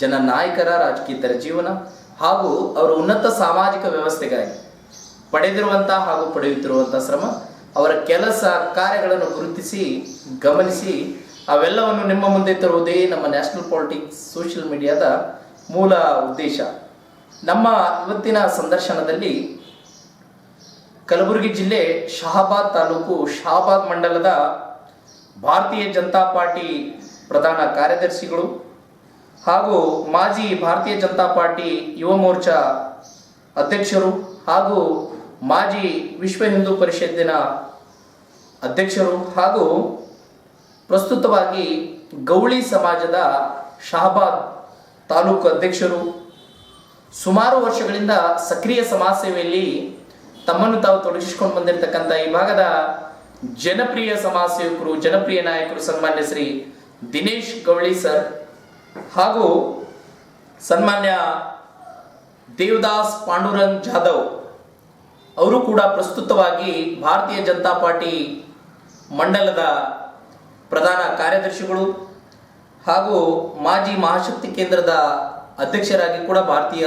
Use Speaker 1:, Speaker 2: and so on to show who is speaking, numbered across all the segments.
Speaker 1: ಜನನಾಯಕರ ರಾಜಕೀಯತರ ಜೀವನ ಹಾಗೂ ಅವರ ಉನ್ನತ ಸಾಮಾಜಿಕ ವ್ಯವಸ್ಥೆಗಾಗಿ ಪಡೆದಿರುವಂತಹ ಹಾಗೂ ಪಡೆಯುತ್ತಿರುವಂತಹ ಶ್ರಮ, ಅವರ ಕೆಲಸ ಕಾರ್ಯಗಳನ್ನು ಗುರುತಿಸಿ, ಗಮನಿಸಿ, ಅವೆಲ್ಲವನ್ನು ನಿಮ್ಮ ಮುಂದೆ ತರುವುದೇ ನಮ್ಮ ನ್ಯಾಷನಲ್ ಪಾಲಿಟಿಕ್ಸ್, ಸೋಷಿಯಲ್ ಮೀಡಿಯಾದ ಮೂಲ ಉದ್ದೇಶ. ನಮ್ಮ ಇವತ್ತಿನ ಸಂದರ್ಶನದಲ್ಲಿ ಕಲಬುರಗಿ ಜಿಲ್ಲೆ ಶಹಾಬಾದ್ ತಾಲೂಕು ಶಹಾಬಾದ್ ಮಂಡಲದ ಭಾರತೀಯ ಜನತಾ ಪಾರ್ಟಿ ಪ್ರಧಾನ ಕಾರ್ಯದರ್ಶಿಗಳು ಹಾಗೂ ಮಾಜಿ ಭಾರತೀಯ ಜನತಾ ಪಾರ್ಟಿ ಯುವ ಮೋರ್ಚಾ ಅಧ್ಯಕ್ಷರು ಹಾಗೂ ಮಾಜಿ ವಿಶ್ವ ಹಿಂದೂ ಪರಿಷತ್ತಿನ ಅಧ್ಯಕ್ಷರು ಹಾಗೂ ಪ್ರಸ್ತುತವಾಗಿ ಗೌಳಿ ಸಮಾಜದ ಶಹಬಾದ್ ತಾಲೂಕು ಅಧ್ಯಕ್ಷರು. ಸುಮಾರು ವರ್ಷಗಳಿಂದ ಸಕ್ರಿಯ ಸಮಾಜ ಸೇವೆಯಲ್ಲಿ ತಮ್ಮನ್ನು ತಾವು ತೊಡಗಿಸಿಕೊಂಡು ಬಂದಿರತಕ್ಕಂಥ ಈ ಭಾಗದ ಜನಪ್ರಿಯ ಸಮಾಜ ಸೇವಕರು, ಜನಪ್ರಿಯ ನಾಯಕರು ಸನ್ಮಾನ್ಯ ಶ್ರೀ ದಿನೇಶ್ ಗೌಳಿ ಸರ್. ಹಾಗೂ ಸನ್ಮಾನ್ಯ ದೇವದಾಸ್ ಪಾಂಡುರಂಗ್ ಜಾಧವ್ ಅವರು ಕೂಡ ಪ್ರಸ್ತುತವಾಗಿ ಭಾರತೀಯ ಜನತಾ ಪಾರ್ಟಿ ಮಂಡಲದ ಪ್ರಧಾನ ಕಾರ್ಯದರ್ಶಿಗಳು ಹಾಗೂ ಮಾಜಿ ಮಹಾಶಕ್ತಿ ಕೇಂದ್ರದ ಅಧ್ಯಕ್ಷರಾಗಿ ಕೂಡ ಭಾರತೀಯ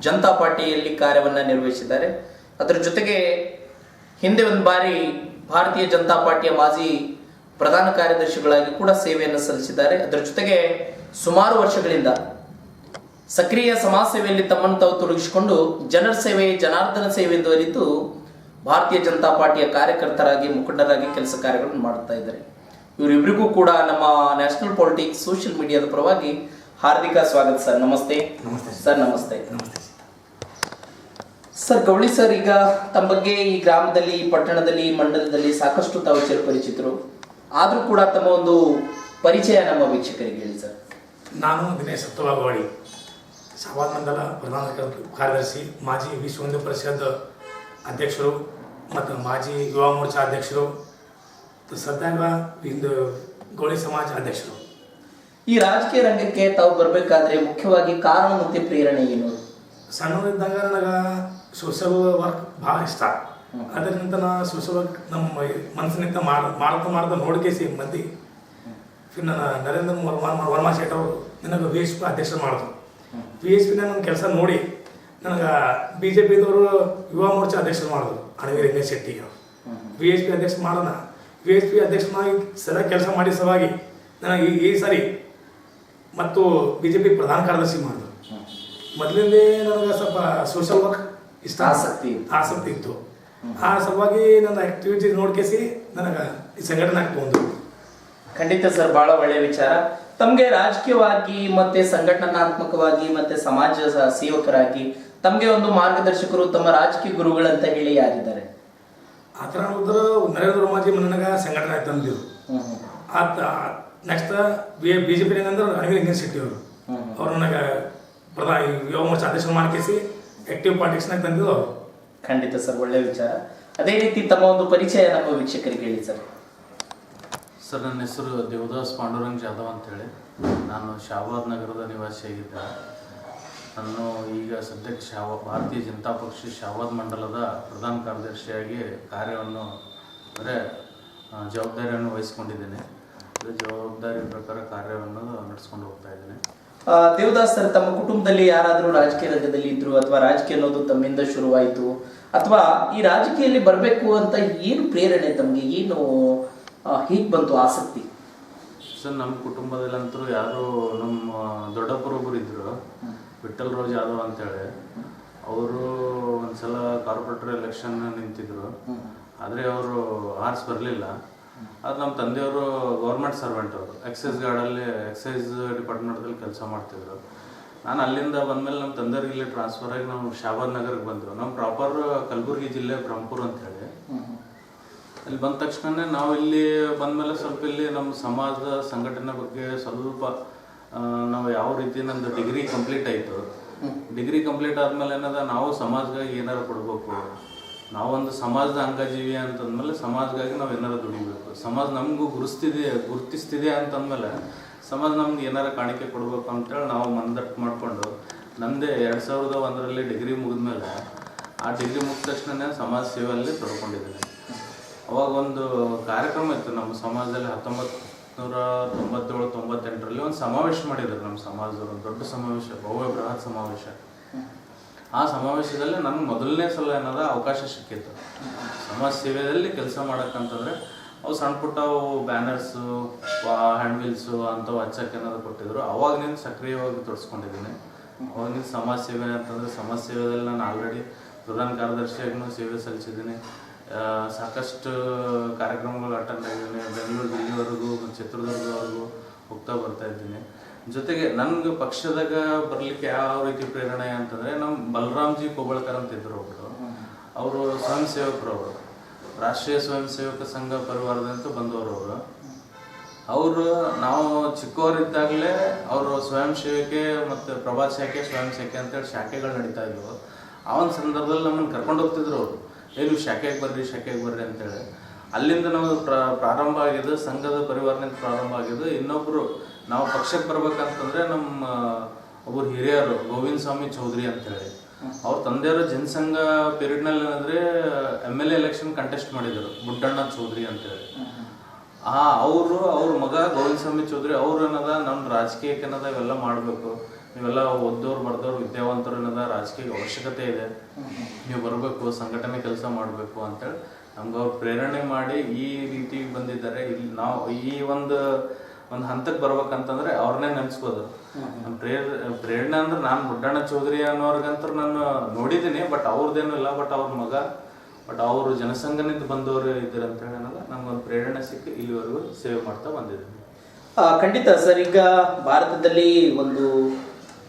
Speaker 1: ಜನತಾ ಪಾರ್ಟಿಯಲ್ಲಿ ಕಾರ್ಯವನ್ನು ನಿರ್ವಹಿಸಿದ್ದಾರೆ. ಅದರ ಜೊತೆಗೆ ಹಿಂದೆ ಒಂದು ಬಾರಿ ಭಾರತೀಯ ಜನತಾ ಪಾರ್ಟಿಯ ಮಾಜಿ ಪ್ರಧಾನ ಕಾರ್ಯದರ್ಶಿಗಳಾಗಿ ಕೂಡ ಸೇವೆಯನ್ನು ಸಲ್ಲಿಸಿದ್ದಾರೆ. ಅದರ ಜೊತೆಗೆ ಸುಮಾರು ವರ್ಷಗಳಿಂದ ಸಕ್ರಿಯ ಸಮಾಜ ಸೇವೆಯಲ್ಲಿ ತಮ್ಮನ್ನು ತಾವು ತೊಡಗಿಸಿಕೊಂಡು ಜನರ ಸೇವೆ ಜನಾರ್ದನ ಸೇವೆ ಎಂದು ಅರಿತು ಭಾರತೀಯ ಜನತಾ ಪಾರ್ಟಿಯ ಕಾರ್ಯಕರ್ತರಾಗಿ ಮುಖಂಡರಾಗಿ ಕೆಲಸ ಕಾರ್ಯಗಳನ್ನು ಮಾಡುತ್ತಾ ಇದ್ದಾರೆ. ಇವರಿಬ್ಬರಿಗೂ ಕೂಡ ನಮ್ಮ ನ್ಯಾಷನಲ್ ಪಾಲಿಟಿಕ್ಸ್ ಸೋಷಿಯಲ್ ಮೀಡಿಯಾದ ಪರವಾಗಿ ಹಾರ್ದಿಕ ಸ್ವಾಗತ ಸರ್. ನಮಸ್ತೆ.
Speaker 2: ನಮಸ್ತೆ.
Speaker 1: ಸರ್. ನಮಸ್ತೆ. ಸರ್. ಗೌಳಿ ಸರ್ ಈಗ ತಮ್ಮ ಬಗ್ಗೆ ಈ ಗ್ರಾಮದಲ್ಲಿ ಈ ಪಟ್ಟಣದಲ್ಲಿ ಮಂಡಲದಲ್ಲಿ ಸಾಕಷ್ಟು ತಾವು ಚಿರಪರಿಚಿತರು. ಆದರೂ ಕೂಡ ತಮ್ಮ ಒಂದು ಪರಿಚಯ ನಮ್ಮ ವೀಕ್ಷಕರಿಗೆ ಹೇಳಿ ಸರ್.
Speaker 2: ನಾನು ದಿನೇಶ್ ಸತ್ತವಾಗವಾಡಿ. ಶಾಬಾದ್ ಮಂಡಲ ಪ್ರಧಾನ ಕಾರ್ಯದರ್ಶಿ ಮಾಜಿ ವಿಶ್ವ ಹಿಂದೂ ಪರಿಷತ್ ಅಧ್ಯಕ್ಷರು ಮತ್ತು ಮಾಜಿ ಯುವ ಮೋರ್ಚಾ ಅಧ್ಯಕ್ಷರು ಮತ್ತು ಸದ್ಯಾಗ ಇಂದು ಗೋಳಿ ಸಮಾಜ ಅಧ್ಯಕ್ಷರು.
Speaker 1: ಈ ರಾಜಕೀಯ ರಂಗಕ್ಕೆ ತಾವು ಬರಬೇಕಾದ್ರೆ ಮುಖ್ಯವಾಗಿ ಕಾರಣ ಮತ್ತು ಪ್ರೇರಣೆ ಏನು?
Speaker 2: ಸಣ್ಣದಿದ್ದಾಗ ನನಗೆ ಸೋಷಲ್ ವರ್ಕ್ ಭಾಳ ಇಷ್ಟ. ಅದರಿಂದ ನಾ ಸೋಷಲ್ ವರ್ಕ್ ನಮ್ಮ ಮನಸ್ಸಿನಿಂದ ಮಾಡ ಮಾಡ್ತಾ ಮಾಡ್ತಾ ನೋಡ್ಕೇಸಿ ಮಂದಿ. ನನ್ನ ನರೇಂದ್ರ ವರ್ಮ ವರ್ಮಾ ಶೇಟ್ ಅವರು ನನಗೆ ವಿ ಎಸ್ ಪಿ ಅಧ್ಯಕ್ಷ ಮಾಡಿದ್ರು. ಪಿ ಎಚ್ ಪಿನ ನನ್ನ ಕೆಲಸ ನೋಡಿ ನನಗೆ ಬಿ ಜೆ ಪಿದವರು ಯುವ ಮೋರ್ಚಾ ಅಧ್ಯಕ್ಷರು ಮಾಡಿದ್ರು ಅಣಗಿರಿ ರಂಗೇಶ್ ಶೆಟ್ಟಿ ಅವರು. ವಿ ಎಚ್ ಪಿ ಅಧ್ಯಕ್ಷ ಮಾಡೋಣ. ವಿ ಎಚ್ ಪಿ ಅಧ್ಯಕ್ಷನಾಗಿ ಸರಿಯಾಗಿ ಕೆಲಸ ಮಾಡಿ ಸಲುವಾಗಿ ನನಗೆ ಈ- ಸಾರಿ ಮತ್ತು ಬಿ ಜೆ ಪಿ ಪ್ರಧಾನ ಕಾರ್ಯದರ್ಶಿ ಮಾಡಿದ್ರು. ಮೊದಲಿಂದೇ ನನಗೆ ಸ್ವಲ್ಪ ಸೋಷಲ್ ವರ್ಕ್ ಇಷ್ಟ.
Speaker 1: ಆಸಕ್ತಿ
Speaker 2: ಆಸಕ್ತಿ ಇತ್ತು. ಆ ಸಲುವಾಗಿ ನನ್ನ ಆಕ್ಟಿವಿಟಿ ನೋಡ್ಕೇಸಿ ನನಗೆ ಈ ಸಂಘಟನೆ ಆಗ್ತೊಂದು
Speaker 1: ಖಂಡಿತ ಸರ್ ಬಹಳ ಒಳ್ಳೆಯ ವಿಚಾರ. ತಮಗೆ ರಾಜಕೀಯವಾಗಿ ಮತ್ತೆ ಸಂಘಟನಾತ್ಮಕವಾಗಿ ಮತ್ತೆ ಸಮಾಜ ಸೇವಕರಾಗಿ ತಮಗೆ ಒಂದು ಮಾರ್ಗದರ್ಶಕರು ತಮ್ಮ ರಾಜಕೀಯ ಗುರುಗಳಂತ ಹೇಳಿ ಯಾರಿದ್ದಾರೆ?
Speaker 2: ಆತರ ನೋಡಿದ್ರೆ ನರೇಂದ್ರ ಮೋದಿ ನನಗೆ ಸಂಘಟನೆ ತಂದಿರು ಆತ ನೆಕ್ಸ್ಟ್ ಬಿ ಏನಂದ್ರೆ ಜೆ ಪಿ ಅಂದ್ರೆ ಅಣವಿ ರಂಗನ್ ಶೆಟ್ಟಿ ಅವರು. ಅವ್ರು ನನಗ ಪ್ರಧಾನ ಯುವ ಮೋರ್ಚಾ ಅಧ್ಯಕ್ಷ ಮಾಡ್ಕೇಸಿ ಆಕ್ಟಿವ್ ಪಾಲಿಟಿಕ್ಸ್ನಾಗ ತಂದಿದ್ದು ಅವರು.
Speaker 1: ಖಂಡಿತ ಸರ್ ಒಳ್ಳೆ ವಿಚಾರ. ಅದೇ ರೀತಿ ತಮ್ಮ ಒಂದು ಪರಿಚಯ ನಮ್ಮ ವೀಕ್ಷಕರಿಗೆ ಹೇಳಿ ಸರ್.
Speaker 3: ಸರ್ ನನ್ನ ಹೆಸರು ದೇವದಾಸ್ ಪಾಂಡುರಂಗ್ ಜಾಧವ್ ಅಂತೇಳಿ. ನಾನು ಶಾಬಾದ್ ನಗರದ ನಿವಾಸಿಯಾಗಿದ್ದೆ ನಾನು ಈಗ ಸದ್ಯಕ್ಕೆ ಶಾವ, ಭಾರತೀಯ ಜನತಾ ಪಕ್ಷ ಶಾಬಾದ್ ಮಂಡಲದ ಪ್ರಧಾನ ಕಾರ್ಯದರ್ಶಿಯಾಗಿ ಕಾರ್ಯವನ್ನು, ಅಂದರೆ ಜವಾಬ್ದಾರಿಯನ್ನು ವಹಿಸ್ಕೊಂಡಿದ್ದೇನೆ. ಜವಾಬ್ದಾರಿ ಪ್ರಕಾರ ಕಾರ್ಯವನ್ನು ನಡೆಸ್ಕೊಂಡು ಹೋಗ್ತಾ ಇದ್ದೇನೆ.
Speaker 1: ದೇವದಾಸ್ ಸರ್, ತಮ್ಮ ಕುಟುಂಬದಲ್ಲಿ ಯಾರಾದರೂ ರಾಜಕೀಯ ರಂಗದಲ್ಲಿ ಇದ್ರು ಅಥವಾ ರಾಜಕೀಯ ಅನ್ನೋದು ತಮ್ಮಿಂದ ಶುರುವಾಯಿತು ಅಥವಾ ಈ ರಾಜಕೀಯದಲ್ಲಿ ಬರಬೇಕು ಅಂತ ಏನು ಪ್ರೇರಣೆ ತಮಗೆ? ಏನು ಹೀಗೆ ಬಂತು ಆಸಕ್ತಿ.
Speaker 3: ಸರ್ ನಮ್ಮ ಕುಟುಂಬದಲ್ಲಂತೂ ಯಾರು ನಮ್ಮ ದೊಡ್ಡಪ್ಪರೊಬ್ಬರು ಇದ್ರು ವಿಠಲ್ ರೋಜ್ ಯಾದವ್ ಅಂತೇಳಿ. ಅವರು ಒಂದ್ಸಲ ಕಾರ್ಪೊರೇಟರ್ ಎಲೆಕ್ಷನ್ ನಿಂತಿದ್ರು. ಆದರೆ ಅವರು ಆರ್ಸ್ ಬರಲಿಲ್ಲ. ಅದು ನಮ್ಮ ತಂದೆಯವರು ಗೌರ್ಮೆಂಟ್ ಸರ್ವೆಂಟ್ ಅವರು. ಎಕ್ಸೈಸ್ ಗಾರ್ಡಲ್ಲಿ ಎಕ್ಸೈಸ್ ಡಿಪಾರ್ಟ್ಮೆಂಟಲ್ಲಿ ಕೆಲಸ ಮಾಡ್ತಿದ್ರು. ನಾನು ಅಲ್ಲಿಂದ ಬಂದಮೇಲೆ ನಮ್ಮ ತಂದೆಯವ್ರಿಗೆ ಇಲ್ಲಿ ಟ್ರಾನ್ಸ್ಫರ್ ಆಗಿ ನಾವು ಶಾಬಾದ್ ನಗರಕ್ಕೆ ಬಂದರು. ನಮ್ಮ ಪ್ರಾಪರ್ ಕಲಬುರಗಿ ಜಿಲ್ಲೆ ಬ್ರಹ್ಮಪುರ ಅಂತೇಳಿ. ಅಲ್ಲಿ ಬಂದ ತಕ್ಷಣನೇ ನಾವು ಇಲ್ಲಿ ಬಂದಮೇಲೆ ಸ್ವಲ್ಪ ಇಲ್ಲಿ ನಮ್ಮ ಸಮಾಜದ ಸಂಘಟನೆ ಬಗ್ಗೆ ಸ್ವಲ್ಪ ನಾವು ಯಾವ ರೀತಿ ನಂದು ಡಿಗ್ರಿ ಕಂಪ್ಲೀಟ್ ಆಯಿತು. ಡಿಗ್ರಿ ಕಂಪ್ಲೀಟ್ ಆದಮೇಲೆ ಏನದ, ನಾವು ಸಮಾಜಗಾಗಿ ಏನಾರು ಕೊಡಬೇಕು. ನಾವೊಂದು ಸಮಾಜದ ಅಂಗಜೀವಿ ಅಂತಂದ್ಮೇಲೆ ಸಮಾಜಗಾಗಿ ನಾವು ಏನಾರು ದುಡಿಬೇಕು. ಸಮಾಜ ನಮಗೂ ಗುರುಸ್ತಿದೆ, ಗುರುತಿಸ್ತಿದೆ ಅಂತಂದಮೇಲೆ ಸಮಾಜ ನಮ್ಗೆ ಏನಾರು ಕಾಣಿಕೆ ಕೊಡಬೇಕು ಅಂತೇಳಿ ನಾವು ಮಂದಟ್ಟು ಮಾಡಿಕೊಂಡು ನಮ್ಮದೇ ಎರಡು ಸಾವಿರದ ಒಂದರಲ್ಲಿ ಡಿಗ್ರಿ ಮುಗಿದ್ಮೇಲೆ ಆ ಡಿಗ್ರಿ ಮುಗಿದ ತಕ್ಷಣನೇ ಸಮಾಜ ಸೇವೆಯಲ್ಲಿ ತೊಡ್ಕೊಂಡಿದ್ದೀನಿ. ಅವಾಗ ಒಂದು ಕಾರ್ಯಕ್ರಮ ಇತ್ತು ನಮ್ಮ ಸಮಾಜದಲ್ಲಿ ಹತ್ತೊಂಬತ್ತು ನೂರ ತೊಂಬತ್ತೇಳು, ತೊಂಬತ್ತೆಂಟರಲ್ಲಿ ಒಂದು ಸಮಾವೇಶ ಮಾಡಿದ್ರು ನಮ್ಮ ಸಮಾಜದವರು, ಒಂದು ದೊಡ್ಡ ಸಮಾವೇಶ ಭವ್ಯ ಬೃಹತ್ ಸಮಾವೇಶ. ಆ ಸಮಾವೇಶದಲ್ಲಿ ನನ್ನ ಮೊದಲನೇ ಸಲ ಏನಾದ ಅವಕಾಶ ಸಿಕ್ಕಿತ್ತು. ಸಮಾಜ ಸೇವೆಯಲ್ಲಿ ಕೆಲಸ ಮಾಡಕ್ಕಂತಂದ್ರೆ ಅವು ಸಣ್ಣ ಪುಟ್ಟ ಬ್ಯಾನರ್ಸು ಹ್ಯಾಂಡ್ ವೀಲ್ಸು ಅಂಥವು ಹಚ್ಚಕ್ಕೆ ಏನಾದ್ರು ಕೊಟ್ಟಿದ್ರು. ಅವಾಗ ನೀನು ಸಕ್ರಿಯವಾಗಿ ತೊಡಸ್ಕೊಂಡಿದ್ದೀನಿ. ಅವಾಗ ನೀನು ಸಮಾಜ ಸೇವೆ ಅಂತಂದ್ರೆ ಸಮಾಜ ಸೇವೆಯಲ್ಲಿ ನಾನು ಆಲ್ರೆಡಿ ಪ್ರಧಾನ ಕಾರ್ಯದರ್ಶಿಯಾಗೂ ಸೇವೆ ಸಲ್ಲಿಸಿದ್ದೀನಿ. ಸಾಕಷ್ಟು ಕಾರ್ಯಕ್ರಮಗಳು ಅಟೆಂಡ್ ಆಗಿದ್ದೀನಿ. ಬೆಂಗಳೂರು ದಿಲ್ಲಿವರೆಗೂ, ಚಿತ್ರದುರ್ಗವರೆಗೂ ಹೋಗ್ತಾ ಬರ್ತಾ ಇದ್ದೀನಿ. ಜೊತೆಗೆ ನನ್ಗೆ ಪಕ್ಷದಾಗ ಬರಲಿಕ್ಕೆ ಯಾವ ರೀತಿ ಪ್ರೇರಣೆ ಅಂತಂದರೆ ನಮ್ಮ ಬಲರಾಮ್ಜಿ ಕೋಬಳ್ಕರ್ ಅಂತ ಇದ್ರು ಒಬ್ಬರು ಅವರು ಸ್ವಯಂ ಸೇವಕರು ಅವರು. ರಾಷ್ಟ್ರೀಯ ಸ್ವಯಂ ಸೇವಕ ಸಂಘ ಪರಿವಾರದಂತ ಬಂದವರು ಅವರು. ಅವರು ನಾವು ಚಿಕ್ಕವರಿದ್ದಾಗಲೇ ಅವರು ಸ್ವಯಂ ಸೇವಕೆ ಮತ್ತು ಪ್ರಭಾತ್ ಶಾಖೆ ಸ್ವಯಂ ಶಾಖೆ ಅಂತೇಳಿ ಶಾಖೆಗಳು ನಡೀತಾ ಇದ್ವು. ಆ ಒಂದು ಸಂದರ್ಭದಲ್ಲಿ ನಮ್ಮನ್ನು ಕರ್ಕೊಂಡು ಹೋಗ್ತಿದ್ರು ಅವರು. ನೀವು ಶಾಖೆಗೆ ಬರ್ರಿ ಶಾಖೆಗೆ ಬರ್ರಿ ಅಂತೇಳಿ. ಅಲ್ಲಿಂದ ನಾವು ಪ್ರ, ಪ್ರಾರಂಭ ಆಗಿದ್ದು, ಸಂಘದ ಪರಿವಾರದಿಂದ ಪ್ರಾರಂಭ ಆಗಿದ್ದು, ಇನ್ನೊಬ್ರು ನಾವು ಪಕ್ಷಕ್ಕೆ ಬರ್ಬೇಕಂತಂದ್ರೆ ನಮ್ಮ ಒಬ್ಬರು ಹಿರಿಯರು, ಗೋವಿಂದ ಸ್ವಾಮಿ ಚೌಧರಿ ಅಂತೇಳಿ. ಅವ್ರ ತಂದೆಯವರು ಜನಸಂಘ ಪೀರಿಯಡ್ನಲ್ಲಿ ಏನಂದ್ರೆ M L A election contest ಮಾಡಿದರು, ಬುಡ್ಡಣ್ಣ ಚೌಧರಿ ಅಂತೇಳಿ. ಆ, ಅವರು, ಅವ್ರ ಮಗ ಗೋವಿಂದ ಸ್ವಾಮಿ ಚೌಧರಿ, ಅವ್ರು ಏನದ, ನಮ್ಮ ರಾಜಕೀಯಕ್ಕೆ ಏನದ, ಇವೆಲ್ಲ ಮಾಡಬೇಕು. ನೀವೆಲ್ಲ ಓದ್ದವ್ರು ಬರ್ದವ್ರು ವಿದ್ಯಾವಂತರು ಏನದ ರಾಜಕೀಯ ಅವಶ್ಯಕತೆ ಇದೆ. ನೀವು ಬರಬೇಕು, ಸಂಘಟನೆ ಕೆಲಸ ಮಾಡಬೇಕು ಅಂತೇಳಿ ನಮ್ಗೆ ಅವ್ರು ಪ್ರೇರಣೆ ಮಾಡಿ ಈ ರೀತಿ ಬಂದಿದ್ದಾರೆ. ಇಲ್ಲಿ ನಾವು ಈ ಒಂದು ಒಂದು ಹಂತಕ್ಕೆ ಬರ್ಬೇಕಂತಂದ್ರೆ ಅವ್ರನ್ನೇ ನೆನೆಸ್ಬೋದು. ಪ್ರೇರ, ಪ್ರೇರಣೆ ಅಂದ್ರೆ ನಾನು ಮುಡ್ಡಣ್ಣ ಚೌಧರಿ ಅನ್ನೋರ್ಗಂತೂ ನಾನು ನೋಡಿದ್ದೀನಿ, ಬಟ್ ಅವ್ರದ್ದೇನು ಇಲ್ಲ. ಬಟ್ ಅವ್ರ ಮಗ, ಬಟ್ ಅವರು ಜನಸಂಘನಿಂದ ಬಂದವರು ಇದ್ದಾರೆ ಅಂತ ಹೇಳಿ ನಮ್ಗೊಂದು ಪ್ರೇರಣೆ ಸಿಕ್ಕಿ ಇಲ್ಲಿವರೆಗೂ ಸೇವೆ ಮಾಡ್ತಾ ಬಂದಿದ್ದೀನಿ
Speaker 1: ಖಂಡಿತ ಸರ್. ಈಗ ಭಾರತದಲ್ಲಿ ಒಂದು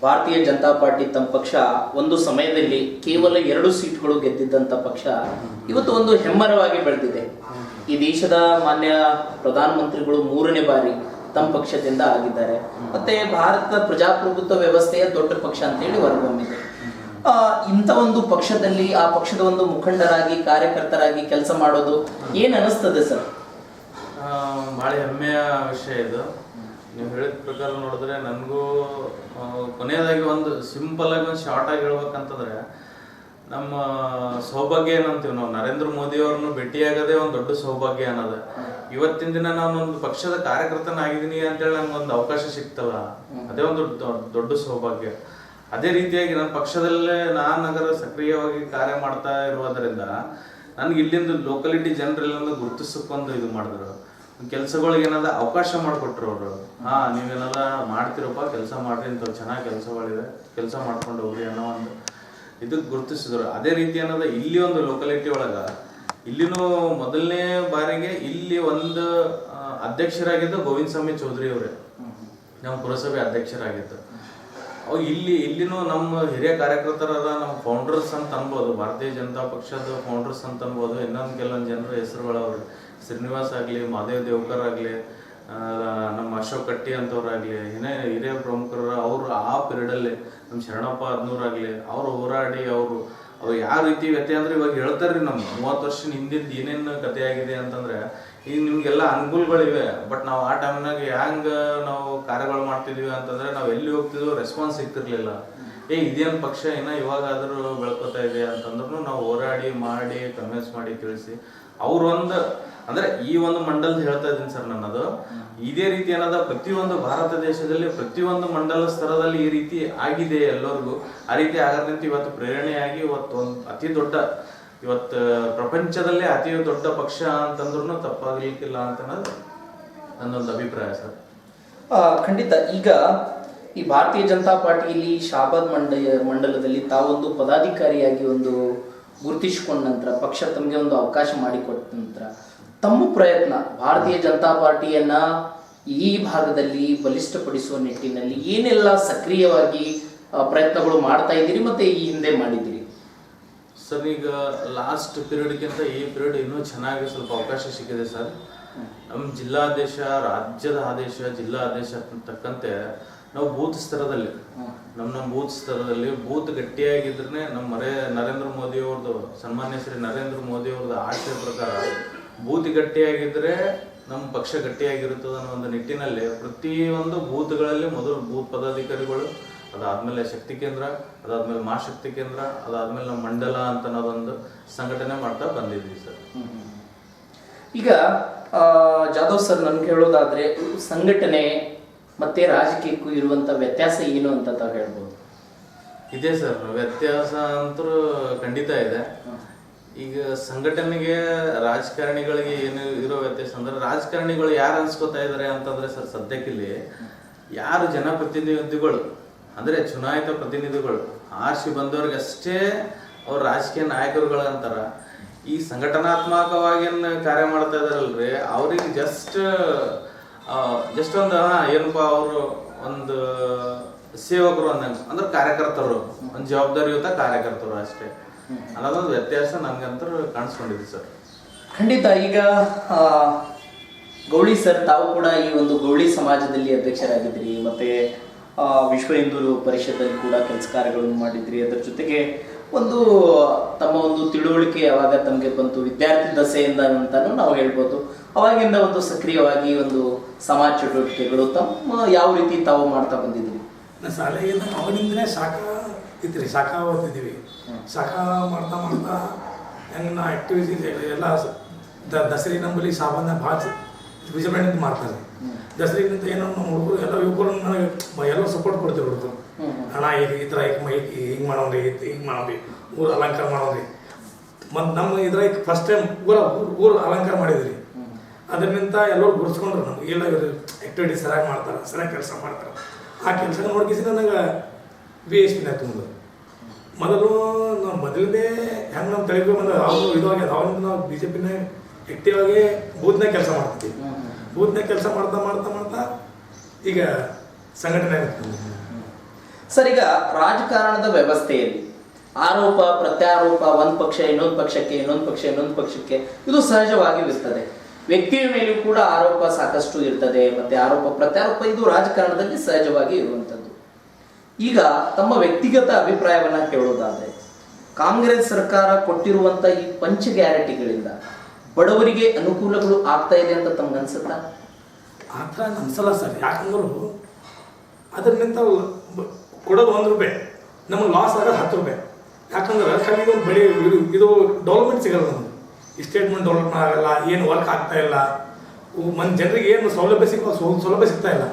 Speaker 1: ಭಾರತೀಯ ಜನತಾ ಪಾರ್ಟಿ ತಮ್ಮ ಪಕ್ಷ ಒಂದು ಸಮಯದಲ್ಲಿ ಕೇವಲ ಎರಡು ಸೀಟ್ಗಳು ಗೆದ್ದಿದ್ದಂತ ಪಕ್ಷ ಇವತ್ತು ಒಂದು ಹೆಮ್ಮರವಾಗಿ ಬೆಳೆದಿದೆ. ಈ ದೇಶದ ಮಾನ್ಯ ಪ್ರಧಾನಮಂತ್ರಿಗಳು ಮೂರನೇ ಬಾರಿ ತಮ್ಮ ಪಕ್ಷದಿಂದ ಆಗಿದ್ದಾರೆ. ಮತ್ತೆ ಭಾರತದ ಪ್ರಜಾಪ್ರಭುತ್ವ ವ್ಯವಸ್ಥೆಯ ದೊಡ್ಡ ಪಕ್ಷ ಅಂತೇಳಿ ಹೊರಹೊಮ್ಮಿದೆ ಇಂಥ ಒಂದು ಪಕ್ಷದಲ್ಲಿ ಆ ಪಕ್ಷದ ಒಂದು ಮುಖಂಡರಾಗಿ, ಕಾರ್ಯಕರ್ತರಾಗಿ ಕೆಲಸ ಮಾಡೋದು ಏನ್ ಅನಿಸ್ತದೆ ಸರ್?
Speaker 3: ಭಾಳ ಹೆಮ್ಮೆಯ ವಿಷಯ ಇದು. ನೀವು ಹೇಳಿದ ಪ್ರಕಾರ ನೋಡಿದ್ರೆ ನನಗೂ ಕೊನೆಯದಾಗಿ ಒಂದು ಸಿಂಪಲ್ ಆಗಿ ಒಂದು ಶಾರ್ಟ್ ಆಗಿ ಹೇಳ್ಬೇಕಂತಂದ್ರೆ, ನಮ್ಮ ಸೌಭಾಗ್ಯ ಏನಂತೀವಿ ನಾವು? ನರೇಂದ್ರ ಮೋದಿ ಭೇಟಿ ಭೇಟಿಯಾಗದೇ ಒಂದು ದೊಡ್ಡ ಸೌಭಾಗ್ಯ ಅನ್ನೋದು. ಇವತ್ತಿನ ದಿನ ನಾನು ಒಂದು ಪಕ್ಷದ ಕಾರ್ಯಕರ್ತನಾಗಿದ್ದೀನಿ ಅಂತೇಳಿ ನಂಗೆ ಒಂದು ಅವಕಾಶ ಸಿಕ್ತಲ್ಲ? ಅದೇ ಒಂದು ದೊಡ್ಡ ಸೌಭಾಗ್ಯ. ಅದೇ ರೀತಿಯಾಗಿ ನನ್ನ ಪಕ್ಷದಲ್ಲೇ ನಾನು ನಗರ ಸಕ್ರಿಯವಾಗಿ ಕಾರ್ಯ ಮಾಡ್ತಾ ಇರೋದ್ರಿಂದ ನನ್ಗೆ ಇಲ್ಲಿಂದ ಲೋಕಲಿಟಿ ಜನರೆಲ್ಲ ಗುರುತಿಸಕ್ಕೊಂದು ಇದು ಮಾಡಿದ್ರು. ಕೆಲಸಗಳಿಗೆ ಏನಾದ ಅವಕಾಶ ಮಾಡಿಕೊಟ್ರು ಅವರು. ಹಾ ನೀವೇನೆಲ್ಲ ಮಾಡ್ತಿರಪ್ಪ, ಕೆಲಸ ಮಾಡ್ರಿ ಅಂತ ಚೆನ್ನಾಗಿ ಕೆಲಸಗಳಿದೆ. ಕೆಲಸ ಮಾಡ್ಕೊಂಡು ಹೋಗ್ರಿ ಅನ್ನೋ ಒಂದು ಇದಕ್ಕೆ ಗುರುತಿಸಿದ್ರು. ಅದೇ ರೀತಿ ಅನ್ನೋದ ಇಲ್ಲಿ ಒಂದು ಲೋಕಲಿಟಿ ಒಳಗ, ಇಲ್ಲಿನೂ ಮೊದಲನೇ ಬಾರಿಗೆ ಇಲ್ಲಿ ಒಂದು ಅಧ್ಯಕ್ಷರಾಗಿದ್ದು ಗೋವಿಂದ ಸ್ವಾಮಿ ಚೌಧರಿ ಅವರೇ. ನಮ್ಮ ಪುರಸಭೆ ಅಧ್ಯಕ್ಷರಾಗಿದ್ದು. ಅವು ಇಲ್ಲಿ, ಇಲ್ಲಿನೂ ನಮ್ಮ ಹಿರಿಯ ಕಾರ್ಯಕರ್ತರಾದ ನಮ್ಮ ಫೌಂಡರ್ಸ್ ಅಂತ ಅನ್ಬೋದು. ಭಾರತೀಯ ಜನತಾ ಪಕ್ಷದ ಫೌಂಡರ್ಸ್ ಅಂತ ಅನ್ಬೋದು. ಇನ್ನೊಂದು ಕೆಲವೊಂದು ಜನರ ಹೆಸರುಗಳವ್ರು. ಶ್ರೀನಿವಾಸ್ ಆಗಲಿ, ಮಾದೇವ್ ದೇವ್ಕರ್ ಆಗಲಿ ನಮ್ಮ ಅಶೋಕ್ ಕಟ್ಟಿ ಆಗಲಿ ಏನೇ ಹಿರಿಯ ಪ್ರಮುಖರ ಅವರು ಆ ಪೀರಿಯಡಲ್ಲಿ ನಮ್ಮ ಶರಣಪ್ಪ ಹದ್ನೂರಾಗಲಿ ಅವರು ಹೋರಾಡಿ ಅವರು, ಅವ್ರು ಯಾವ ರೀತಿ ವ್ಯತ್ಯ ಅಂದ್ರೆ ಇವಾಗ ಹೇಳ್ತಾರ್ರಿ ನಮ್ಮ ಮೂವತ್ತು ವರ್ಷ ಹಿಂದಿದ್ದು ಏನೇನು ಕಥೆಯಾಗಿದೆ ಅಂತಂದ್ರೆ, ಈಗ ನಿಮ್ಗೆಲ್ಲ ಅನುಕೂಲಗಳಿವೆ ಬಟ್ ನಾವು ಆ ಟೈಮ್ನಾಗ ಹೆಂಗ ನಾವು ಕಾರ್ಯಗಳು ಮಾಡ್ತಿದ್ವಿ ಅಂತಂದ್ರೆ ನಾವು ಎಲ್ಲಿ ಹೋಗ್ತಿದ್ವೋ ರೆಸ್ಪಾನ್ಸ್ ಸಿಗ್ತಿರ್ಲಿಲ್ಲ ಏ, ಇದೇನು ಪಕ್ಷ? ಇನ್ನ ಇವಾಗಾದರೂ ಬೆಳ್ಕೊತಾ ಇದೆ ಅಂತಂದ್ರೂ ನಾವು ಹೋರಾಡಿ ಮಾಡಿ ಕನ್ವಿನ್ಸ್ ಮಾಡಿ ತಿಳಿಸಿ ಅವ್ರೊಂದು ಅಂದ್ರೆ ಈ ಒಂದು ಮಂಡಲದ ಹೇಳ್ತಾ ಇದ್ದೀನಿ ಸರ್ ನನ್ನದು. ಇದೇ ರೀತಿ ಏನದ, ಪ್ರತಿಯೊಂದು ಭಾರತ ದೇಶದಲ್ಲಿ ಪ್ರತಿಯೊಂದು ಮಂಡಲ ಸ್ತರದಲ್ಲಿ ಈ ರೀತಿ ಆಗಿದೆ ಎಲ್ಲರಿಗೂ. ಆ ರೀತಿ ಆಗದಂತ ಇವತ್ತು ಪ್ರೇರಣೆಯಾಗಿ ಇವತ್ತು ಒಂದು ಅತಿ ದೊಡ್ಡ, ಇವತ್ತು ಪ್ರಪಂಚದಲ್ಲೇ ಅತಿ ದೊಡ್ಡ ಪಕ್ಷ ಅಂತಂದ್ರೂ ತಪ್ಪಾಗಲಿಕ್ಕಿಲ್ಲ ಅಂತ ನನ್ನೊಂದು ಅಭಿಪ್ರಾಯ ಸರ್.
Speaker 1: ಖಂಡಿತ. ಈಗ ಈ ಭಾರತೀಯ ಜನತಾ ಪಾರ್ಟಿಯಲ್ಲಿ ಶಾಬಾದ್ ಮಂಡ ಮಂಡಲದಲ್ಲಿ ತಾವೊಂದು ಪದಾಧಿಕಾರಿಯಾಗಿ ಒಂದು ಗುರುತಿಸಿಕೊಂಡ ನಂತರ, ಪಕ್ಷ ತಮಗೆ ಒಂದು ಅವಕಾಶ ಮಾಡಿಕೊಟ್ಟ ನಂತರ ತಮ್ಮ ಪ್ರಯತ್ನ ಭಾರತೀಯ ಜನತಾ ಪಾರ್ಟಿಯನ್ನ ಈ ಭಾಗದಲ್ಲಿ ಬಲಿಷ್ಠಪಡಿಸುವ ನಿಟ್ಟಿನಲ್ಲಿ ಏನೆಲ್ಲ ಸಕ್ರಿಯವಾಗಿ ಪ್ರಯತ್ನಗಳು ಮಾಡ್ತಾ ಇದ್ದೀರಿ ಮತ್ತೆ ಈ ಹಿಂದೆ ಮಾಡಿದ್ದೀರಿ?
Speaker 3: ಸರ್, ಈಗ ಲಾಸ್ಟ್ ಪೀರಿಯಡ್ಗಿಂತ ಈ ಪೀರಿಯಡ್ ಇನ್ನೂ ಚೆನ್ನಾಗಿ ಸ್ವಲ್ಪ ಅವಕಾಶ ಸಿಕ್ಕಿದೆ ಸರ್. ನಮ್ಮ ಜಿಲ್ಲಾದೇಶ, ರಾಜ್ಯದ ಆದೇಶ, ಜಿಲ್ಲಾ ಆದೇಶ ಅಂತಕ್ಕಂತೆ ನಾವು ಬೂತ್ ಸ್ತರದಲ್ಲಿ ನಮ್ಮ ನಮ್ಮ ಬೂತ್ ಸ್ತರದಲ್ಲಿ ಬೂತ್ ಗಟ್ಟಿಯಾಗಿದ್ರೆ ನಮ್ಮ ನರೇಂದ್ರ ಮೋದಿ ಅವ್ರದ್ದು ಸನ್ಮಾನ್ಯ ಶ್ರೀ ನರೇಂದ್ರ ಮೋದಿ ಅವ್ರದ್ದು ಆಶಯ ಪ್ರಕಾರ ಬೂತ್ ಗಟ್ಟಿಯಾಗಿದ್ರೆ ನಮ್ಮ ಪಕ್ಷ ಗಟ್ಟಿಯಾಗಿರುತ್ತದೆ ಅನ್ನೋ ಒಂದು ನಿಟ್ಟಿನಲ್ಲಿ ಪ್ರತಿಯೊಂದು ಬೂತ್ಗಳಲ್ಲಿ ಮೊದಲು ಬೂತ್ ಪದಾಧಿಕಾರಿಗಳು ಅದಾದ್ಮೇಲೆ ಶಕ್ತಿ ಕೇಂದ್ರ ಅದಾದ್ಮೇಲೆ ಮಹಾಶಕ್ತಿ ಕೇಂದ್ರ ಅದಾದ್ಮೇಲೆ ನಮ್ಮ ಮಂಡಲ ಅಂತ ಅನ್ನೋದೊಂದು ಸಂಘಟನೆ ಮಾಡ್ತಾ ಬಂದಿದ್ವಿ ಸರ್.
Speaker 1: ಈಗ ಆ, ಜಾಧವ್ ಸರ್ ನನ್ಗೆ ಹೇಳೋದಾದ್ರೆ ಸಂಘಟನೆ ಮತ್ತೆ ರಾಜಕೀಯಕ್ಕೂ ಇರುವಂತ ವ್ಯತ್ಯಾಸ ಏನು ಅಂತ ತಾವು ಹೇಳ್ಬೋದು?
Speaker 3: ಇದೆ ಸರ್ ವ್ಯತ್ಯಾಸ ಅಂತೂ ಖಂಡಿತ ಇದೆ. ಈಗ ಸಂಘಟನೆಗೆ ರಾಜಕಾರಣಿಗಳಿಗೆ ಏನು ಇರೋ ವ್ಯತ್ಯಾಸ ಅಂದ್ರೆ ರಾಜಕಾರಣಿಗಳು ಯಾರು ಅನ್ಸ್ಕೊತಾ ಇದಾರೆ ಅಂತಂದ್ರೆ ಸರ್ ಸದ್ಯಕ್ಕಿಲ್ಲಿ ಯಾರು ಜನಪ್ರತಿನಿಧಿಗಳು ಅಂದ್ರೆ ಚುನಾಯಿತ ಪ್ರತಿನಿಧಿಗಳು ಆರ್ಸಿ ಬಂದವ್ರಿಗೆ ಅಷ್ಟೇ ಅವ್ರ ರಾಜಕೀಯ ನಾಯಕರುಗಳು ಅಂತಾರ. ಈ ಸಂಘಟನಾತ್ಮಕವಾಗಿ ಕಾರ್ಯ ಮಾಡ್ತಾ ಇದಾರಲ್ರಿ, ಅವ್ರಿಗೆ ಜಸ್ಟ್ ಜಸ್ಟ್ ಒಂದು ಏನಪ್ಪಾ ಅವರು ಒಂದು ಸೇವಕರು ಅಂದಂಗ, ಅಂದ್ರೆ ಕಾರ್ಯಕರ್ತರು, ಒಂದು ಜವಾಬ್ದಾರಿಯುತ ಕಾರ್ಯಕರ್ತರು ಅಷ್ಟೇ. ಅನ್ನೋದೊಂದು ವ್ಯತ್ಯಾಸ ನನ್ಗಂತೂ ಕಾಣಿಸ್ಕೊಂಡಿದೆ ಸರ್.
Speaker 1: ಖಂಡಿತ ಈಗ ಗೌಳಿ ಸರ್ ತಾವು ಕೂಡ ಈ ಒಂದು ಗೌಳಿ ಸಮಾಜದಲ್ಲಿ ಅಧ್ಯಕ್ಷರಾಗಿದ್ರಿ ಮತ್ತೆ ವಿಶ್ವ ಹಿಂದೂ ಪರಿಷತ್ತಲ್ಲಿ ಕೂಡ ಕೆಲಸ ಕಾರ್ಯಗಳನ್ನು ಮಾಡಿದ್ರಿ. ಅದರ ಜೊತೆಗೆ ಒಂದು ತಮ್ಮ ಒಂದು ತಿಳುವಳಿಕೆ ಯಾವಾಗ ತಮಗೆ ಬಂತು ವಿದ್ಯಾರ್ಥಿ ದಸೆಯಿಂದ ಅಂತಾನು ನಾವು ಹೇಳ್ಬೋದು. ಅವಾಗಿಂದ ಒಂದು ಸಕ್ರಿಯವಾಗಿ ಒಂದು ಸಮಾಜ ಚಟುವಟಿಕೆಗಳು ತಮ್ಮ ಯಾವ ರೀತಿ ತಾವು ಮಾಡ್ತಾ ಬಂದಿದ್ರಿ?
Speaker 2: ಶಾಲೆಯಿಂದ ಶಾಲೆಗಿಂದ ಸಾಕ ಶಾಖ ಇತ್ತು ಶಾಖ ಓದ್ತಿದ್ದೀವಿ. ಶಾಖ ಮಾಡ್ತಾ ಮಾಡ್ತಾ ಹೆಂಗೆ ನಾ ಆ್ಯಕ್ಟಿವಿಟೀಸ್ ಎಲ್ಲ ದಸರಿ ನಂಬಲ್ಲಿ ಸಾಬಾನ ಭಾಳ ವಿಜಯವಾಡ ಮಾಡ್ತಾರೆ. ದಸರಿಗಿಂತ ಏನೋ ನಮ್ಮ ಹುಡುಗರು ಎಲ್ಲ ಯುವಕರು ನನಗೆ ಮ- ಎಲ್ಲ ಸಪೋರ್ಟ್ ಕೊಡ್ತೀವಿ ಹುಡುಗರು. ಅಣ್ಣ ಈಗ ಈ ಥರ ಈಗ ಮೈ ಹಿಂಗೆ ಮಾಡೋಣ್ರಿ ಹಿಂಗೆ ಮಾಡೋಣ್ರಿ ಊರು ಅಲಂಕಾರ ಮಾಡೋಣ್ರಿ. ಮತ್ತು ನಮ್ಮ ಇದ್ರಾಗ ಫಸ್ಟ್ ಟೈಮ್ ಊರ ಊರು ಅಲಂಕಾರ ಮಾಡಿದ್ರಿ. ಅದರಿಂದ ಎಲ್ಲರೂ ಗುರ್ಸ್ಕೊಂಡ್ರು ನಮ್ಗೆ ಎಲ್ಲ ಇವರು ಆ್ಯಕ್ಟಿವಿಟಿ ಸರಿಯಾಗಿ ಮಾಡ್ತಾರೆ ಸರಿಯಾಗಿ ಕೆಲಸ ಮಾಡ್ತಾರೆ. ಆ ಕೆಲಸ ನೋಡ್ಕಿಸಿ ನನಗೆ ಬಿ ಎಸ್ ಪಿನ ತುಂಬ ಮೊದಲು ನಾವು ಮೊದಲನೇ ಹೆಂಗೆ ನಾವು ತೆಳಿಬೇಕು ಅಂದ್ರೆ ಅವ್ರು ಇದಾಗಿ ಅವಾಗಿಂದ ನಾವು ಬಿ ಜೆ ಪಿನ ಆಗಿ ಬೂತ್ನಾಗ ಕೆಲಸ ಮಾಡ್ತೀವಿ ಬೂತ್ನಾಗ ಕೆಲಸ ಮಾಡ್ತಾ ಮಾಡ್ತಾ ಮಾಡ್ತಾ ಈಗ ಸಂಘಟನೆ
Speaker 1: ಸರ್ ಈಗ ರಾಜಕಾರಣದ ವ್ಯವಸ್ಥೆಯಲ್ಲಿ ಆರೋಪ ಪ್ರತ್ಯಾರೋಪ ಒಂದ್ ಪಕ್ಷ ಇನ್ನೊಂದು ಪಕ್ಷಕ್ಕೆ ಇನ್ನೊಂದು ಪಕ್ಷ ಇನ್ನೊಂದು ಪಕ್ಷಕ್ಕೆ ಇದು ಸಹಜವಾಗಿ ಇರ್ತದೆ. ವ್ಯಕ್ತಿಯ ಮೇಲೂ ಕೂಡ ಆರೋಪ ಸಾಕಷ್ಟು ಇರ್ತದೆ ಮತ್ತೆ ಆರೋಪ ಪ್ರತ್ಯಾರೋಪ ಇದು ರಾಜಕಾರಣದಲ್ಲಿ ಸಹಜವಾಗಿ ಇರುವಂಥದ್ದು. ಈಗ ತಮ್ಮ ವ್ಯಕ್ತಿಗತ ಅಭಿಪ್ರಾಯವನ್ನು ಕೇಳೋದಾದ್ರೆ, ಕಾಂಗ್ರೆಸ್ ಸರ್ಕಾರ ಕೊಟ್ಟಿರುವಂತ ಈ ಪಂಚ ಗ್ಯಾರಂಟಿಗಳಿಂದ ಬಡವರಿಗೆ ಅನುಕೂಲಗಳು ಆಗ್ತಾ ಇದೆ ಅಂತ ತಮ್ಗನ್ಸುತ್ತಾ
Speaker 2: ಆ ಥರ ಅನ್ಸಲ್ಲ ಸರ್. ಯಾಕಂದ್ರೆ ಅದರಿಂದ ಕೊಡೋದು ಒಂದು ರೂಪಾಯಿ, ನಮಗೆ ಲಾಸ್ ಆಗೋದು ಹತ್ತು ರೂಪಾಯಿ. ಯಾಕಂದ್ರೆ ಒಂದು ಬೆಳೆ ಇದು ಡೆವಲಪ್ಮೆಂಟ್ ಸಿಗಲ್ಲ ನಮಗೆ. ಇಸ್ಟೇಟ್ಮೆಂಟ್ ಡೆವಲಪ್ಮೆಂಟ್ ಆಗಲ್ಲ, ಏನು ವರ್ಕ್ ಆಗ್ತಾ ಇಲ್ಲ. ಮನ್ ಜನರಿಗೆ ಏನು ಸೌಲಭ್ಯ ಸಿಗೋ ಸೌಲಭ್ಯ ಸಿಗ್ತಾ ಇಲ್ಲ.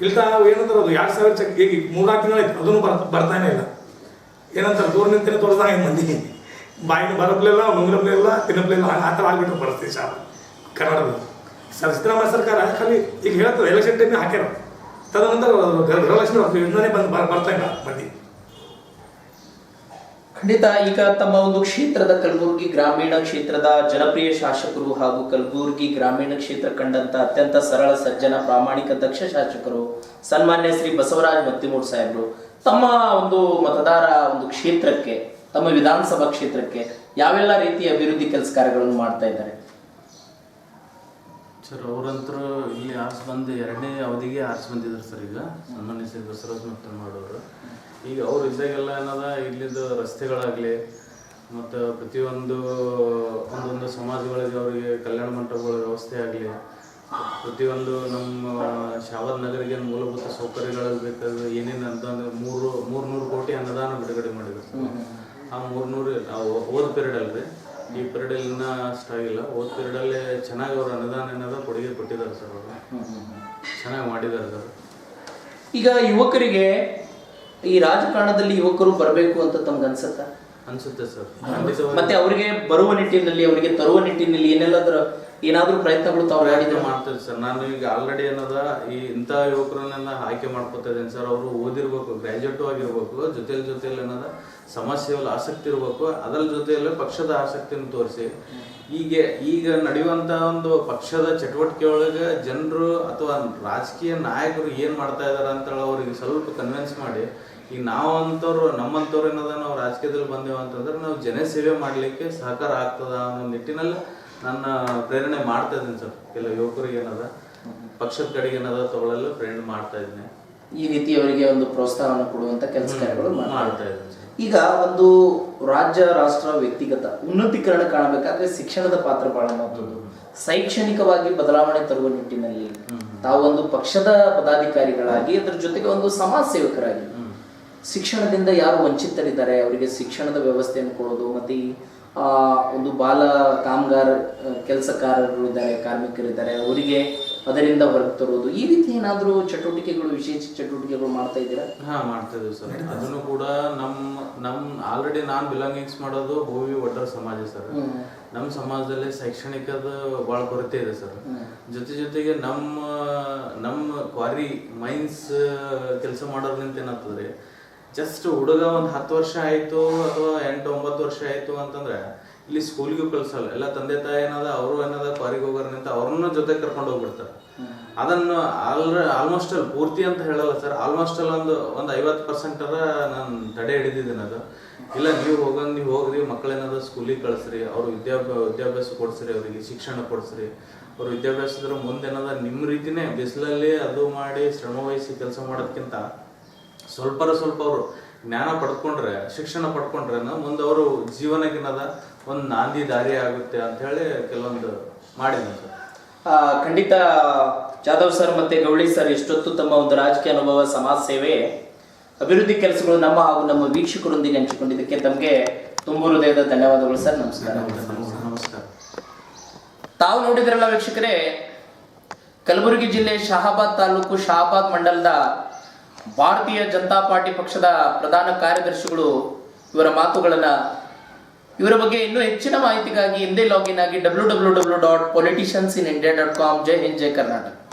Speaker 2: ಇಲ್ದ ಏನಂತಾರೆ ಅದು ಎರಡು ಸಾವಿರ ಚೆಕ್ ಈಗ ಮೂರ್ನಾಲ್ಕು ತಿಂಗಳಾಯ್ತು ಅದನ್ನು ಬರ್ ಬರ್ತಾನೆ ಇಲ್ಲ. ಏನಂತಾರೆ, ದೂರ ನಿಂತೇನೆ ತೋರಿಸ್ದಂಗೆ ಮಂದಿ? ಬಾಯಿನ ಬರಪ್ಲಿಲ್ಲ ತಿನ್ನಪ್ಲೇ ತಿನ್ನಪ್ಲಿಲ್ಲ ಆ ಥರ ಆಗ್ಬಿಟ್ಟು ಪರಿಸ್ಥಿತಿ ಶಾಪ ಕನ್ನಡದಲ್ಲಿ. ಸರ್, ಸಿದ್ದರಾಮಯ್ಯ ಸರ್ಕಾರ ಖಾಲಿ ಈಗ ಹೇಳ್ತಾರೆ ಎಲೆಕ್ಷನ್ ಟೈಮ್ ಹಾಕ್ಯಾರ. ತದನಂತರ ಗೃಹ- ಗೃಹಲಕ್ಷ್ಮಿ ಯೋಜನೆ ಬಂದು ಬರ್- ಬರ್ತಾ ಇಲ್ಲ ಮಂದಿ.
Speaker 1: ಖಂಡಿತ ಈಗ ತಮ್ಮ ಒಂದು ಕ್ಷೇತ್ರದ ಕಲಬುರಗಿ ಗ್ರಾಮೀಣ ಕ್ಷೇತ್ರದ ಜನಪ್ರಿಯ ಶಾಸಕರು ಹಾಗೂ ಕಲಬುರಗಿ ಗ್ರಾಮೀಣ ಕ್ಷೇತ್ರ ಕಂಡಂತ ಅತ್ಯಂತ ಸರಳ, ಸಜ್ಜನ, ಪ್ರಾಮಾಣಿಕ, ದಕ್ಷ ಶಾಸಕರು ಸನ್ಮಾನ್ಯ ಶ್ರೀ ಬಸವರಾಜ್ ಮತ್ತಿಮೂರ್ ಸಾಹೇಬರು ತಮ್ಮ ಒಂದು ಮತದಾರ ಒಂದು ಕ್ಷೇತ್ರಕ್ಕೆ, ತಮ್ಮ ವಿಧಾನಸಭಾ ಕ್ಷೇತ್ರಕ್ಕೆ ಯಾವೆಲ್ಲ ರೀತಿಯ ಅಭಿವೃದ್ಧಿ ಕೆಲಸ ಕಾರ್ಯಗಳನ್ನು ಮಾಡ್ತಾ ಇದ್ದಾರೆ?
Speaker 3: ಸರ್, ಅವರಂತರು ಇಲ್ಲಿ ಆರ್ಸ್ ಬಂದು ಎರಡನೇ ಅವಧಿಗೆ ಆರ್ಸ್ ಬಂದಿದ್ರು ಸರ್ ಈಗ, ಸನ್ಮಾನ್ಯ ಸರ್ ಬಸವರಾಜ್ ಮತ್ತು ಮಾಡೋರು. ಈಗ ಅವ್ರು ಇದ್ದಾಗೆಲ್ಲ ಏನದ, ಇಲ್ಲಿದ್ದು ರಸ್ತೆಗಳಾಗಲಿ, ಮತ್ತು ಪ್ರತಿಯೊಂದು, ಒಂದೊಂದು ಸಮಾಜಗಳಿಗೆ ಅವರಿಗೆ ಕಲ್ಯಾಣ ಮಂಟಪಗಳ ವ್ಯವಸ್ಥೆ ಆಗಲಿ, ಪ್ರತಿಯೊಂದು ನಮ್ಮ ಶಾವರ್ ನಗರಿಗೆ ಮೂಲಭೂತ ಸೌಕರ್ಯಗಳು ಬೇಕಾದ್ರೆ ಏನೇನು ಅಂತ ಮೂರು, ಮೂರ್ನೂರು ಕೋಟಿ ಅನುದಾನ ಬಿಡುಗಡೆ ಮಾಡಿದ್ರು ಆ ಮೂರ್ನೂರು ಓದ್ ಪೀರಿಯಡ್ ಅಲ್ರಿ. ಈ ಪೀರಿಯಡ್ ಇನ್ನ ಅಷ್ಟಾಗಿಲ್ಲ ಹೋದ ಪೀರಿಯಡ್ ಅಲ್ಲಿ ಚೆನ್ನಾಗಿ ಅವರು ಅನುದಾನ ಏನದ ಕೊಡುಗೆ ಕೊಟ್ಟಿದ್ದಾರೆ ಸರ್ ಅವರು. ಚೆನ್ನಾಗಿ ಮಾಡಿದ್ದಾರೆ ಸರ್.
Speaker 1: ಈಗ ಯುವಕರಿಗೆ ಈ ರಾಜಕಾರಣದಲ್ಲಿ ಯುವಕರು ಬರಬೇಕು ಅಂತ ತಮ್ಗೆ ಅನ್ಸುತ್ತಾ?
Speaker 3: ಅನ್ಸುತ್ತೆ ಸರ್.
Speaker 1: ಮತ್ತೆ ಅವರಿಗೆ ಬರುವ ನಿಟ್ಟಿನಲ್ಲಿ ಅವರಿಗೆ ತರುವ ನಿಟ್ಟಿನಲ್ಲಿ ಏನೆಲ್ಲಾದ್ರೂ ಏನಾದ್ರೂ ಪ್ರಯತ್ನಗಳು ತಾವು ಮಾಡಿದ್ರೆ
Speaker 3: ಮಾಡ್ತಾರೆ ಸರ್. ನಾನು ಈಗ ಆಲ್ರೆಡಿ ಏನದ, ಈ ಇಂಥ ಯುವಕರನ್ನೆಲ್ಲ ಆಯ್ಕೆ ಮಾಡ್ಕೊತಾ ಇದ್ದೇನೆ ಸರ್. ಅವರು ಓದಿರ್ಬೇಕು ಗ್ರಾಜುಯೇಟು ಆಗಿರ್ಬೇಕು, ಜೊತೆಲಿ ಜೊತೆಲಿ ಏನದ ಸಮಸ್ಯೆಯಲ್ಲಿ ಆಸಕ್ತಿ ಇರಬೇಕು. ಅದರ ಜೊತೆಯಲ್ಲೇ ಪಕ್ಷದ ಆಸಕ್ತಿಯನ್ನು ತೋರಿಸಿ. ಈಗ ಈಗ ನಡೆಯುವಂತ ಒಂದು ಪಕ್ಷದ ಚಟುವಟಿಕೆ ಒಳಗೆ ಜನರು ಅಥವಾ ರಾಜಕೀಯ ನಾಯಕರು ಏನ್ ಮಾಡ್ತಾ ಇದಾರೆ ಅಂತ ಹೇಳಿ ಅವ್ರಿಗೆ ಸ್ವಲ್ಪ ಕನ್ವಿನ್ಸ್ ಮಾಡಿ ಈಗ ನಾವಂತವ್ರು, ನಮ್ಮಂತವ್ರು ಏನದ, ನಾವು ರಾಜಕೀಯದಲ್ಲಿ ಬಂದೇವು ಅಂತಂದ್ರೆ ನಾವು ಜನ ಸೇವೆ ಮಾಡ್ಲಿಕ್ಕೆ ಸಹಕಾರ ಆಗ್ತದ ಅನ್ನೋ ನಿಟ್ಟಿನಲ್ಲಿ ನನ್ನ ಪ್ರೇರಣೆ ಮಾಡ್ತಾ ಇದ್ದೀನಿ ಸರ್. ಕೆಲವು ಯುವಕರಿಗೆ ಏನದ ಪಕ್ಷದ ಕಡೆಗೆ ಏನದ ತಗೊಳ್ಳಲು ಪ್ರೇರಣೆ ಮಾಡ್ತಾ ಇದ್ದೀನಿ.
Speaker 1: ಈ ರೀತಿ ಅವರಿಗೆ ಒಂದು ಪ್ರೋತ್ಸಾಹವನ್ನು ಕೊಡುವಂತ ಕೆಲಸ ಕಾರ್ಯಗಳು
Speaker 3: ಮಾಡ್ತಾ ಇದ್ದೀನಿ.
Speaker 1: ಈಗ ಒಂದು ರಾಜ್ಯ ರಾಷ್ಟ್ರ ವ್ಯಕ್ತಿಗತ ಉನ್ನತೀಕರಣ ಕಾಣಬೇಕಾದ್ರೆ ಶಿಕ್ಷಣದ ಪಾತ್ರ ಬಹಳ ಮಹತ್ವದ್ದು. ಶೈಕ್ಷಣಿಕವಾಗಿ ಬದಲಾವಣೆ ತರುವ ನಿಟ್ಟಿನಲ್ಲಿ ತಾವೊಂದು ಒಂದು ಪಕ್ಷದ ಪದಾಧಿಕಾರಿಗಳಾಗಿ ಅದರ ಜೊತೆಗೆ ಒಂದು ಸಮಾಜ ಸೇವಕರಾಗಿ. ಶಿಕ್ಷಣದಿಂದ ಯಾರು ವಂಚಿತರಿದ್ದಾರೆ ಅವರಿಗೆ ಶಿಕ್ಷಣದ ವ್ಯವಸ್ಥೆಯನ್ನು ಕೊಡೋದು ಮತ್ತೆ ಈ ಒಂದು ಬಾಲ ಕಾಮಗಾರ ಕೆಲಸಕಾರರು ಇದ್ದಾರೆ ಕಾರ್ಮಿಕರಿದ್ದಾರೆ ಅವರಿಗೆ ಅದರಿಂದ ಹೊರಗೆ ತರೋದು. ಈ ರೀತಿ ಏನಾದರೂ ಚಟುವಟಿಕೆಗಳು ವಿಶೇಷ ಚಟುವಟಿಕೆಗಳು ಮಾಡ್ತಾ ಇದ್ದೀರಾ?
Speaker 3: ಹಾ ಮಾಡ್ತಾ ಇದೀವಿ ಸರ್. ಅದನ್ನು ಕೂಡ ನಮ್ಮ ನಮ್ ಆಲ್ರೆಡಿ ನಾನ್ ಬಿಲಾಂಗಿಂಗ್ಸ್ ಮಾಡೋದು ಭೂಮಿ ಒಡ್ಡರ್ ಸಮಾಜ ಸರ್. ನಮ್ಮ ಸಮಾಜದಲ್ಲಿ ಶೈಕ್ಷಣಿಕದ ಭಾಳ ಕೊರತೆ ಇದೆ ಸರ್. ಜೊತೆ ಜೊತೆಗೆ ನಮ್ಮ ನಮ್ಮ ಕ್ವಾರಿ ಮೈನ್ಸ್ ಕೆಲಸ ಮಾಡೋದ್ರಿಂದ ಏನಾಗ್ತದ್ರಿ ಜಸ್ಟ್ ಹುಡುಗ ಒಂದು ಹತ್ತು ವರ್ಷ ಆಯಿತು ಅಥವಾ ಎಂಟು ಒಂಬತ್ತು ವರ್ಷ ಆಯಿತು ಅಂತಂದ್ರೆ ಇಲ್ಲಿ ಸ್ಕೂಲ್ಗೂ ಕಳ್ಸಲ್ಲ. ಎಲ್ಲ ತಂದೆ ತಾಯಿ ಏನದ ಅವರು ಏನದ ಕ್ವಾರಿಗೆ ಹೋಗೋರು ನಿಂತ ಅವ್ರನ್ನ ಜೊತೆ ಕರ್ಕೊಂಡು ಹೋಗ್ಬಿಡ್ತಾರೆ. ಅದನ್ನು ಆಲ್ ಆಲ್ಮೋಸ್ಟ್ ಅಲ್ಲಿ ಪೂರ್ತಿ ಅಂತ ಹೇಳಲ್ಲ ಸರ್ ಆಲ್ಮೋಸ್ಟ್ ಅಲ್ಲಿ ಒಂದು ಒಂದು ಐವತ್ತು ಪರ್ಸೆಂಟ್ ನಾನು ತಡೆ ಹಿಡಿದಿದ್ದೀನಿ ಅದು. ಇಲ್ಲ ನೀವು ಹೋಗಂಗ್ ನೀವು ಹೋಗ್ರಿ ಮಕ್ಕಳೇನಾದ್ರು ಸ್ಕೂಲಿಗೆ ಕಳಿಸ್ರಿ ಅವ್ರ ವಿದ್ಯಾಭ್ಯಾಸ ವಿದ್ಯಾಭ್ಯಾಸ ಕೊಡಿಸ್ರಿ ಅವರಿಗೆ ಶಿಕ್ಷಣ ಕೊಡಿಸ್ರಿ. ಅವ್ರ ವಿದ್ಯಾಭ್ಯಾಸದ್ರ ಏನದ ನಿಮ್ಮ ರೀತಿನೇ ಬಿಸಿಲಲ್ಲಿ ಅದು ಮಾಡಿ ಶ್ರಮ ವಹಿಸಿ ಕೆಲಸ ಮಾಡೋದಕ್ಕಿಂತ ಸ್ವಲ್ಪರ ಸ್ವಲ್ಪ ಅವರು ಜ್ಞಾನ ಪಡ್ಕೊಂಡ್ರೆ ಶಿಕ್ಷಣ ಪಡ್ಕೊಂಡ್ರೆ ಮುಂದೆ ಅವರು ಜೀವನಕ್ಕಿನದ ಒಂದು ನಾಂದಿ ದಾರಿ ಆಗುತ್ತೆ ಅಂತ ಹೇಳಿ ಕೆಲವೊಂದು ಮಾಡಿದ್ರು ಸರ್.
Speaker 1: ಖಂಡಿತ ಜಾಧವ್ ಸರ್ ಮತ್ತೆ ಗೌಳಿ ಸರ್ ಇಷ್ಟೊತ್ತು ತಮ್ಮ ಒಂದು ರಾಜಕೀಯ ಅನುಭವ ಸಮಾಜ ಸೇವೆ ಅಭಿವೃದ್ಧಿ ಕೆಲಸಗಳು ನಮ್ಮ ಹಾಗೂ ನಮ್ಮ ವೀಕ್ಷಕರೊಂದಿಗೆ ಹಂಚಿಕೊಂಡಿದ್ದಕ್ಕೆ ತಮಗೆ ತುಂಬ ಹೃದಯದ ಧನ್ಯವಾದಗಳು ಸರ್. ನಮಸ್ಕಾರ.
Speaker 3: ನಮಸ್ಕಾರ.
Speaker 1: ತಾವು ನೋಡಿದ್ರಲ್ಲ ವೀಕ್ಷಕರೇ ಕಲಬುರಗಿ ಜಿಲ್ಲೆ ಶಹಾಬಾದ್ ತಾಲೂಕು ಶಹಾಬಾದ್ ಮಂಡಲದ ಭಾರತೀಯ ಜನತಾ ಪಾರ್ಟಿ ಪಕ್ಷದ ಪ್ರಧಾನ ಕಾರ್ಯದರ್ಶಿಗಳು ಇವರ ಮಾತುಗಳನ್ನ ಇವರ ಬಗ್ಗೆ ಇನ್ನೂ ಹೆಚ್ಚಿನ ಮಾಹಿತಿಗಾಗಿ ಹಿಂದೆ ಲಾಗಿನ್ ಆಗಿ W W W dot politicians in India dot com ಜೈ ಹಿಂದ್, ಜೈ ಕರ್ನಾಟಕ.